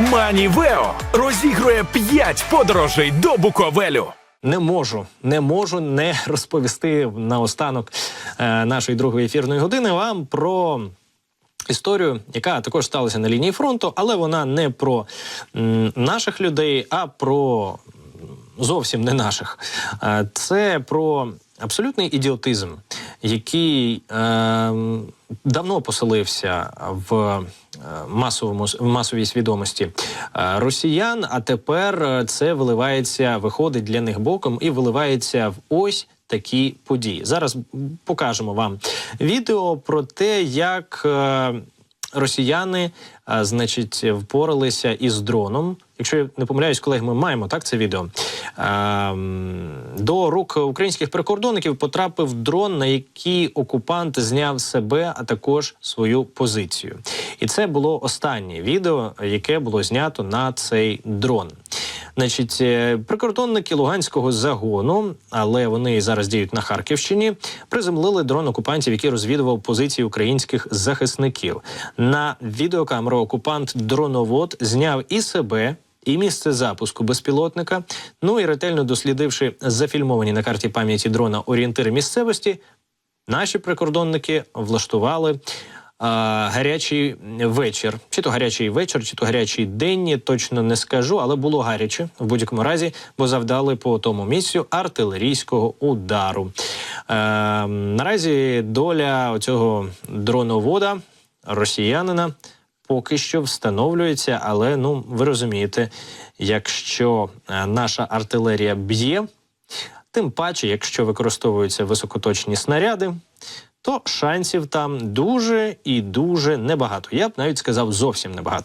Манівео розігрує 5 подорожей до Буковелю. Не можу, не можу не розповісти наостанок е, нашої другої ефірної години вам про. Історію, яка також сталася на лінії фронту, але вона не про наших людей, а про зовсім не наших. Е, Це про абсолютний ідіотизм, який е, давно поселився в е, масовому в масовій свідомості е, росіян. А тепер е, це виливається, виходить для них боком і виливається в ось такі події. Зараз покажемо вам відео про те, як росіяни, е, значить, впоралися із дроном. Якщо я не помиляюсь, колеги, ми маємо так це відео. Е, До рук українських прикордонників потрапив дрон, на який окупант зняв себе, а також свою позицію. І це було останнє відео, яке було знято на цей дрон. Значить, е, прикордонники Луганського загону, але вони зараз діють на Харківщині, приземлили дрон окупантів, який розвідував позиції українських захисників. На відеокамеру окупант дроновод зняв і себе. І місце запуску безпілотника. Ну і ретельно дослідивши зафільмовані на карті пам'яті дрона орієнтири місцевості, наші прикордонники влаштували гарячий вечір. Чи то гарячий вечір, чи то гарячий день, точно не скажу, але було гаряче в будь-якому разі, бо завдали по тому місцю артилерійського удару. Е, наразі доля цього дроновода росіянина поки що встановлюється, але ну ви розумієте, якщо е, наша артилерія б'є, тим паче, якщо використовуються високоточні снаряди, то шансів там дуже і дуже небагато. Я б навіть сказав зовсім небагато.